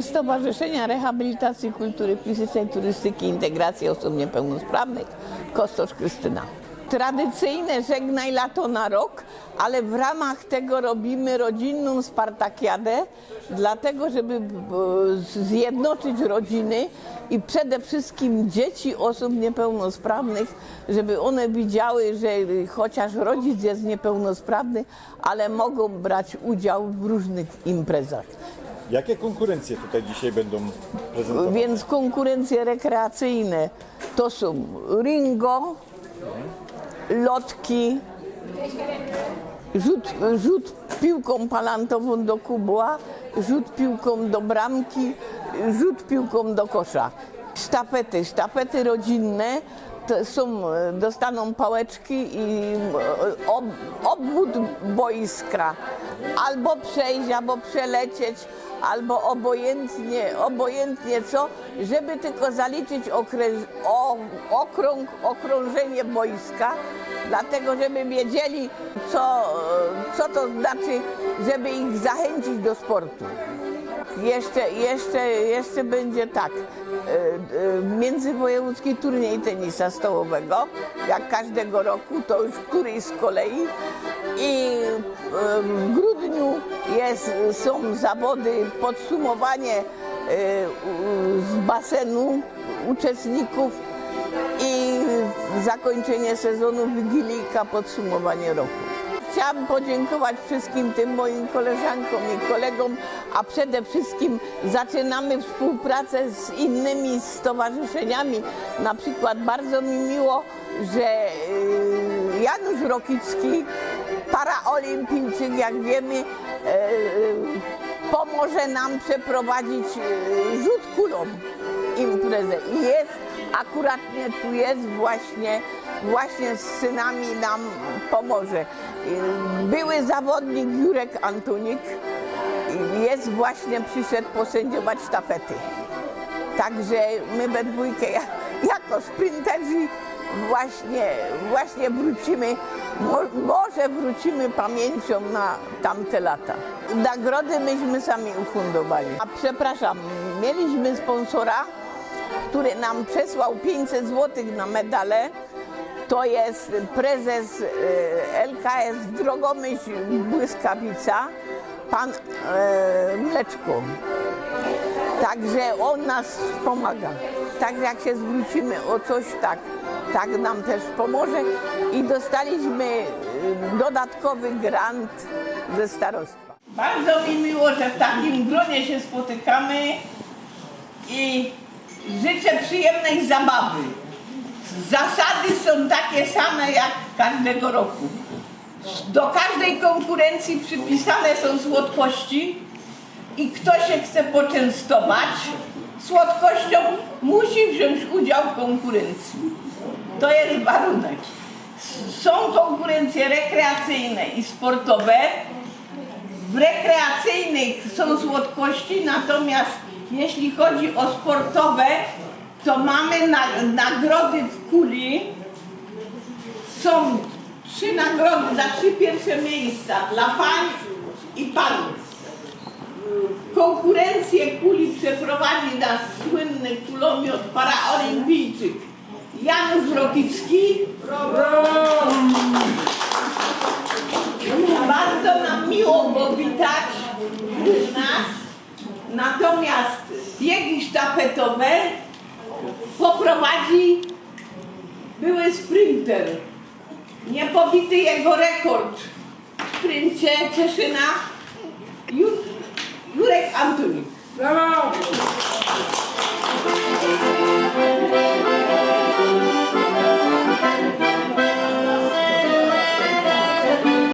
Stowarzyszenia Rehabilitacji Kultury Fizycznej, Turystyki i Integracji Osób Niepełnosprawnych Kostosz Krystyna. Tradycyjne żegnaj lato na rok, ale w ramach tego robimy rodzinną Spartakiadę, dlatego żeby e, zjednoczyć rodziny i przede wszystkim dzieci osób niepełnosprawnych, żeby one widziały, że chociaż rodzic jest niepełnosprawny, ale mogą brać udział w różnych imprezach. Jakie konkurencje tutaj dzisiaj będą prezentowane? Więc konkurencje rekreacyjne to są ringo, lotki, rzut, rzut piłką palantową do kubła, rzut piłką do bramki, rzut piłką do kosza. Sztafety, sztafety rodzinne są, dostaną pałeczki i ob, obwód boiska. Albo przejść, albo przelecieć, albo obojętnie, obojętnie co, żeby tylko zaliczyć okręż, o, okrąg, okrążenie boiska, dlatego żeby wiedzieli, co, co to znaczy, żeby ich zachęcić do sportu. Jeszcze, jeszcze, jeszcze będzie tak, e, e, międzywojewódzki turniej tenisa stołowego, jak każdego roku, to już któryś z kolei. I w grudniu jest, są zawody, podsumowanie e, z basenu uczestników i zakończenie sezonu Wigilijka, podsumowanie roku. Chciałam podziękować wszystkim tym moim koleżankom i kolegom, a przede wszystkim zaczynamy współpracę z innymi stowarzyszeniami. Na przykład bardzo mi miło, że y, Janusz Rokicki, paraolimpijczyk, jak wiemy, y, pomoże nam przeprowadzić y, rzut kulą imprezę. I jest, akurat tu jest właśnie, właśnie z synami nam pomoże. Były zawodnik Jurek Antonik, y, jest właśnie przyszedł posędziować sztafety. Także my we dwójkę ja- jako sprinterzy właśnie, właśnie wrócimy, mo- może wrócimy pamięcią na tamte lata. Nagrody myśmy sami ufundowali. A przepraszam, mieliśmy sponsora, który nam przesłał 500 zł na medale. To jest prezes e, LKS Drogomyśl Błyskawica, pan e, Mleczko. Także on nas pomaga. Tak jak się zwrócimy o coś, tak, tak nam też pomoże. I dostaliśmy y, dodatkowy grant ze starostwa. Bardzo mi miło, że w takim gronie się spotykamy i życzę przyjemnej zabawy. Zasady są takie same jak każdego roku. Do każdej konkurencji przypisane są słodkości i kto się chce poczęstować słodkością, musi wziąć udział w konkurencji. To jest warunek. Są konkurencje rekreacyjne i sportowe. W rekreacyjnych są słodkości, natomiast jeśli chodzi o sportowe, to mamy na, nagrody w kuli. Są trzy nagrody za trzy pierwsze miejsca dla pań i panów. Konkurencję kuli przeprowadzi nasz słynny kulomiot paraolimpijczyk Janusz Rokicki. Bardzo nam miło go witać nas. Natomiast biegi sztafetowe poprowadzi były sprinter. Niepobity jego rekord w sprincie Cieszyna Ju- Jurek Antonik. Brawo!